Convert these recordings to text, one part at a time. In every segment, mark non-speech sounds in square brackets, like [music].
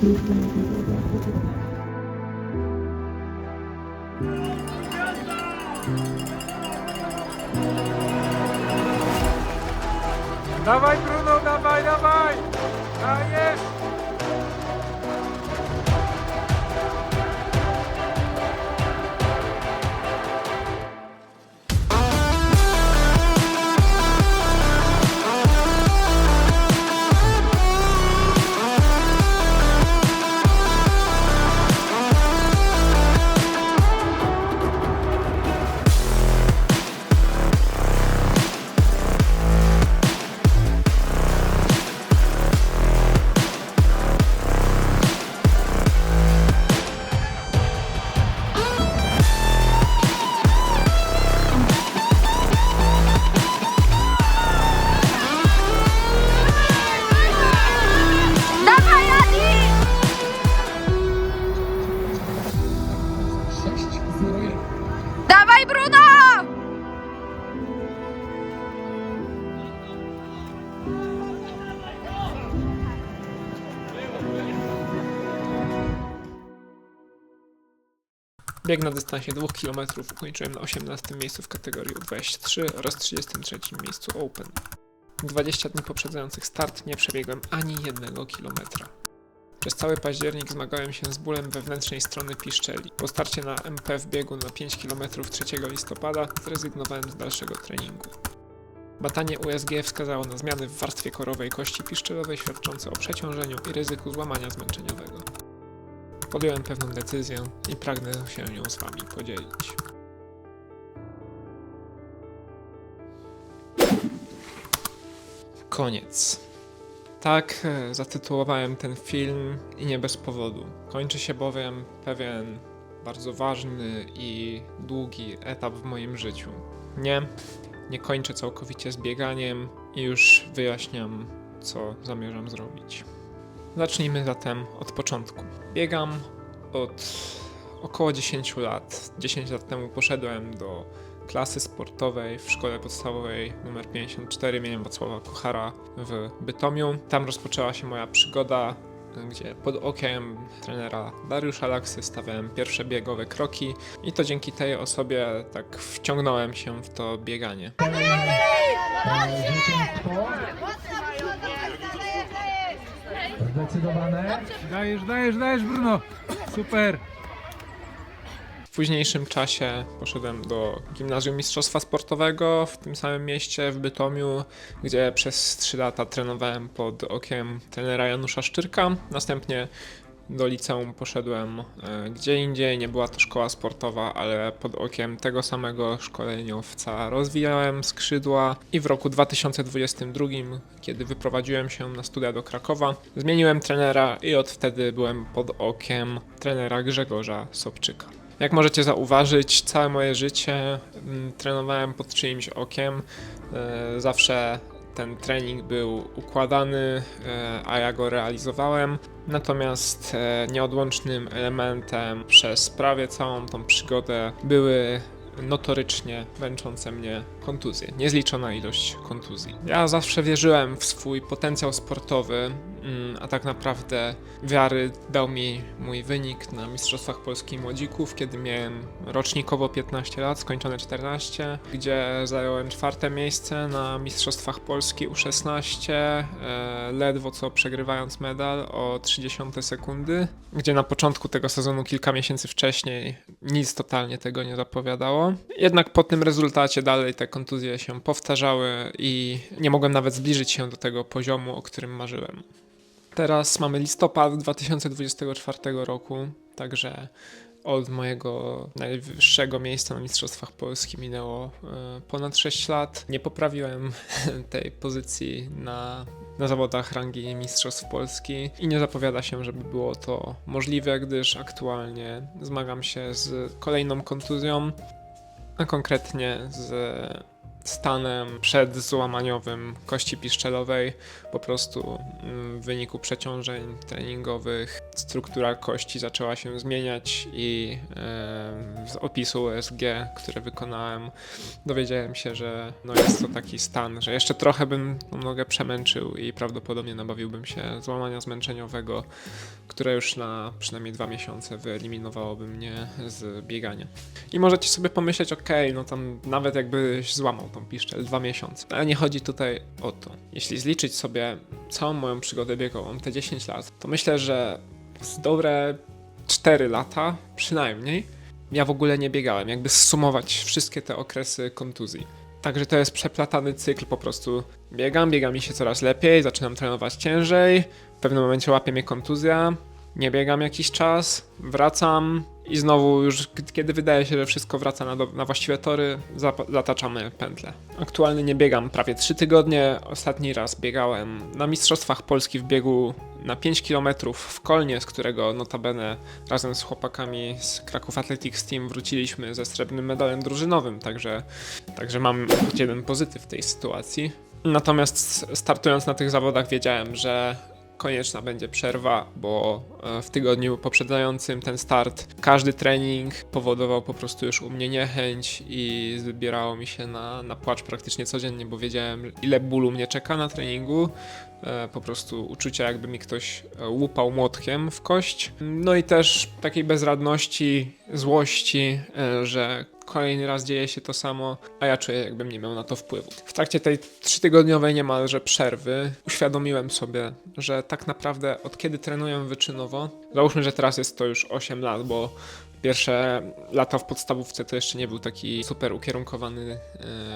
Dawaj Bruno, dawaj, dawaj! Dajesz! Bieg na dystansie 2 km ukończyłem na 18 miejscu w kategorii U23 oraz 33 miejscu Open. 20 dni poprzedzających start nie przebiegłem ani jednego kilometra. Przez cały październik zmagałem się z bólem wewnętrznej strony piszczeli. Po starcie na MP w biegu na 5 km 3 listopada zrezygnowałem z dalszego treningu. Badanie USG wskazało na zmiany w warstwie korowej kości piszczelowej świadczące o przeciążeniu i ryzyku złamania zmęczeniowego. Podjąłem pewną decyzję i pragnę się nią z Wami podzielić. Koniec. Tak e, zatytułowałem ten film i nie bez powodu. Kończy się bowiem pewien bardzo ważny i długi etap w moim życiu. Nie, nie kończę całkowicie z bieganiem i już wyjaśniam, co zamierzam zrobić. Zacznijmy zatem od początku. Biegam od około 10 lat. 10 lat temu poszedłem do klasy sportowej w szkole podstawowej nr 54 imieniem Wacława Kuchara w Bytomiu. Tam rozpoczęła się moja przygoda, gdzie pod okiem trenera Dariusza Laksy stawiałem pierwsze biegowe kroki i to dzięki tej osobie tak wciągnąłem się w to bieganie. Zdecydowane. Dajesz, dajesz, dajesz, Bruno! Super! W późniejszym czasie poszedłem do gimnazjum mistrzostwa sportowego w tym samym mieście, w Bytomiu, gdzie przez 3 lata trenowałem pod okiem trenera Janusza Szczyrka. Następnie do liceum poszedłem e, gdzie indziej, nie była to szkoła sportowa, ale pod okiem tego samego szkoleniowca rozwijałem skrzydła i w roku 2022, kiedy wyprowadziłem się na studia do Krakowa, zmieniłem trenera i od wtedy byłem pod okiem trenera Grzegorza Sobczyka. Jak możecie zauważyć, całe moje życie mm, trenowałem pod czyimś okiem. E, Zawsze ten trening był układany, e, a ja go realizowałem. Natomiast e, nieodłącznym elementem przez prawie całą tą przygodę były notorycznie męczące mnie kontuzje. Niezliczona ilość kontuzji. Ja zawsze wierzyłem w swój potencjał sportowy, mm, a tak naprawdę wiary dał mi mój wynik na Mistrzostwach Polski Młodzików, kiedy miałem rocznikowo 15 lat, skończone 14, gdzie zająłem czwarte miejsce na Mistrzostwach Polski U16, e, ledwo co przegrywając medal o 30 sekundy, gdzie na początku tego sezonu, kilka miesięcy wcześniej, nic totalnie tego nie zapowiadało. Jednak po tym rezultacie dalej te kontuzje się powtarzały i nie mogłem nawet zbliżyć się do tego poziomu, o którym marzyłem. Teraz mamy listopad 2024 roku, także od mojego najwyższego miejsca na Mistrzostwach Polski minęło e, ponad 6 lat. Nie poprawiłem [laughs] tej pozycji na, na zawodach rangi Mistrzostw Polski i nie zapowiada się, żeby było to możliwe, gdyż aktualnie zmagam się z kolejną kontuzją, konkretnie z stanem przedzłamaniowym kości piszczelowej. Po prostu mm, w wyniku przeciążeń treningowych struktura kości zaczęła się zmieniać i z opisu USG, które wykonałem, dowiedziałem się, że no jest to taki stan, że jeszcze trochę bym nogę przemęczył i prawdopodobnie nabawiłbym się złamania zmęczeniowego, które już na przynajmniej dwa miesiące wyeliminowałoby mnie z biegania. I możecie sobie pomyśleć, okej, no tam nawet jakbyś złamał tą piszczel dwa miesiące. Ale nie chodzi tutaj o to. Jeśli zliczyć sobie całą moją przygodę biegową, te 10 lat, to myślę, że z dobre 4 lata przynajmniej ja w ogóle nie biegałem. Jakby zsumować wszystkie te okresy kontuzji. Także to jest przeplatany cykl, po prostu biegam, biega mi się coraz lepiej, zaczynam trenować ciężej, w pewnym momencie łapie mnie kontuzja, nie biegam jakiś czas, wracam i znowu już kiedy wydaje się, że wszystko wraca na, do, na właściwe tory, zataczamy pętlę. Aktualnie nie biegam prawie 3 tygodnie, ostatni raz biegałem na Mistrzostwach Polski w biegu na 5 km w Kolnie, z którego notabene razem z chłopakami z Kraków Athletics Team wróciliśmy ze srebrnym medalem drużynowym, także, także mam jeden pozytyw w tej sytuacji. Natomiast startując na tych zawodach wiedziałem, że konieczna będzie przerwa, bo e, w tygodniu poprzedzającym ten start każdy trening powodował po prostu już u mnie niechęć i zbierało mi się na, na płacz praktycznie codziennie, bo wiedziałem ile bólu mnie czeka na treningu. E, Po prostu uczucia, jakby mi ktoś e, łupał młotkiem w kość. No i też takiej bezradności, złości, e, że kolejny raz dzieje się to samo, a ja czuję, jakbym nie miał na to wpływu. W trakcie tej trzytygodniowej niemalże przerwy uświadomiłem sobie, że tak naprawdę od kiedy trenuję wyczynowo, załóżmy, że teraz jest to już 8 lat, bo pierwsze lata w podstawówce to jeszcze nie był taki super ukierunkowany,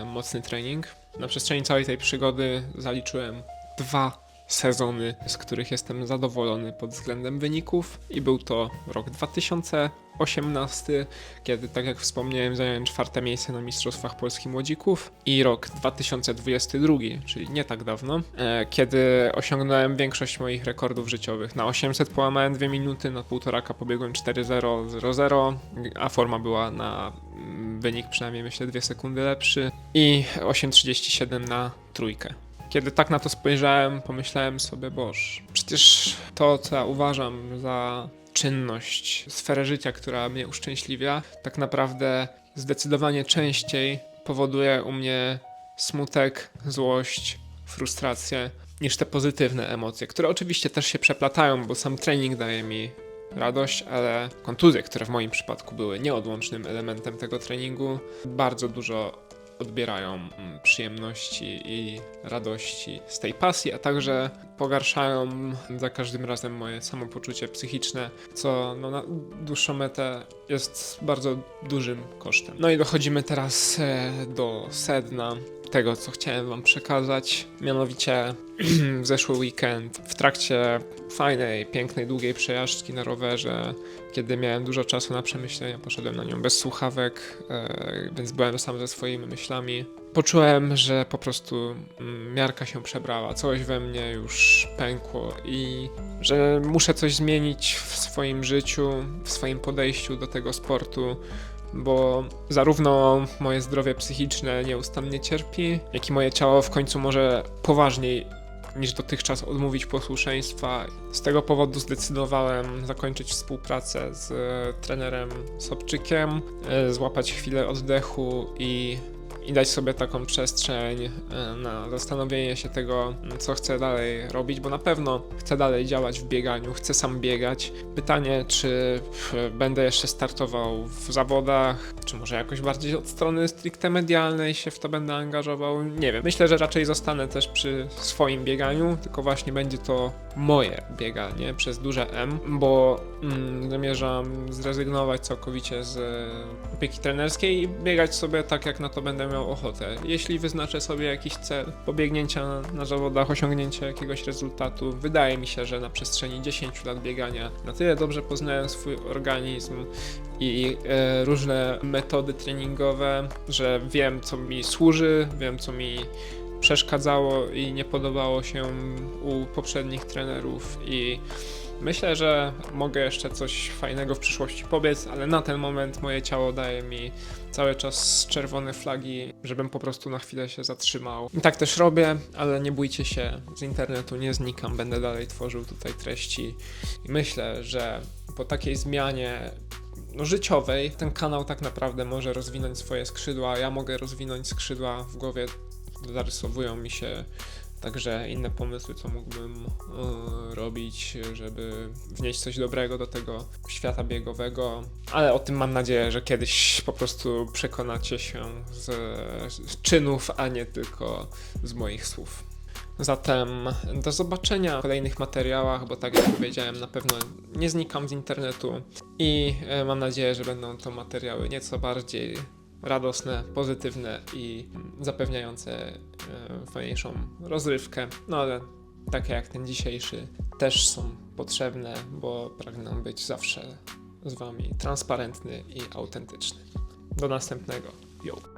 e, mocny trening. Na przestrzeni całej tej przygody zaliczyłem dwa sezony, z których jestem zadowolony pod względem wyników i był to rok 2018, kiedy tak jak wspomniałem zająłem czwarte miejsce na Mistrzostwach Polski Młodzików i rok 2022, czyli nie tak dawno, e, kiedy osiągnąłem większość moich rekordów życiowych. Na 800 połamałem 2 minuty, na półtoraka pobiegłem 4.0.00, a forma była na mm, wynik przynajmniej myślę 2 sekundy lepszy i 8.37 na trójkę. Kiedy tak na to spojrzałem, pomyślałem sobie, boż, przecież to, co ja uważam za czynność, sferę życia, która mnie uszczęśliwia, tak naprawdę zdecydowanie częściej powoduje u mnie smutek, złość, frustrację, niż te pozytywne emocje, które oczywiście też się przeplatają, bo sam trening daje mi radość, ale kontuzje, które w moim przypadku były nieodłącznym elementem tego treningu, bardzo dużo odbierają mm, przyjemności i radości z tej pasji, a także pogarszają za każdym razem moje samopoczucie psychiczne, co no, na dłuższą metę jest bardzo dużym kosztem. No i dochodzimy teraz e, do sedna tego, co chciałem Wam przekazać. Mianowicie w [clears throat] zeszły weekend w trakcie fajnej, pięknej, długiej przejażdżki na rowerze, kiedy miałem dużo czasu na przemyślenia, poszedłem na nią bez słuchawek, e, więc byłem sam ze swoimi myślami. Poczułem, że po prostu mm, miarka się przebrała, coś we mnie już pękło i że muszę coś zmienić w swoim życiu, w swoim podejściu do tego sportu, bo zarówno moje zdrowie psychiczne nieustannie cierpi, jak i moje ciało w końcu może poważniej niż dotychczas odmówić posłuszeństwa. Z tego powodu zdecydowałem zakończyć współpracę z trenerem Sobczykiem, e, złapać chwilę oddechu i, i dać sobie taką przestrzeń e, na zastanowienie się tego, co chcę dalej robić, bo na pewno chcę dalej działać w bieganiu, chcę sam biegać. Pytanie, czy będę jeszcze startował w zawodach, czy może jakoś bardziej od strony stricte medialnej się w to będę angażował, nie wiem. Myślę, że raczej zostanę też przy swoim bieganiu, tylko właśnie będzie to moje bieganie przez duże M, bo mm, zamierzam zrezygnować całkowicie z opieki trenerskiej i biegać sobie tak, jak na to będę miał ochotę. Jeśli wyznaczę sobie jakiś cel pobiegnięcia na, zawodach, osiągnięcia jakiegoś rezultatu, wydaje mi się, że na przestrzeni 10 lat biegania na tyle dobrze poznałem swój organizm i e, różne metody treningowe, że wiem, co mi służy, wiem, co mi przeszkadzało i nie podobało się u poprzednich trenerów i Myślę, że mogę jeszcze coś fajnego w przyszłości pobiec, ale na ten moment moje ciało daje mi cały czas czerwone flagi, żebym po prostu na chwilę się zatrzymał. I tak też robię, ale nie bójcie się, z internetu nie znikam, będę dalej tworzył tutaj treści i myślę, że po takiej zmianie no, życiowej ten kanał tak naprawdę może rozwinąć swoje skrzydła, ja mogę rozwinąć skrzydła w głowie, zarysowują mi się Także inne pomysły, co mógłbym e, robić, żeby wnieść coś dobrego do tego świata biegowego. Ale o tym mam nadzieję, że kiedyś po prostu przekonacie się z, z czynów, a nie tylko z moich słów. Zatem do zobaczenia w kolejnych materiałach, bo tak jak powiedziałem, na pewno nie znikam z internetu i e, mam nadzieję, że będą to materiały nieco bardziej radosne, pozytywne i zapewniające e, fajniejszą rozrywkę. No ale takie jak ten dzisiejszy też są potrzebne, bo pragnę być zawsze z Wami transparentny i autentyczny. Do następnego. Yo.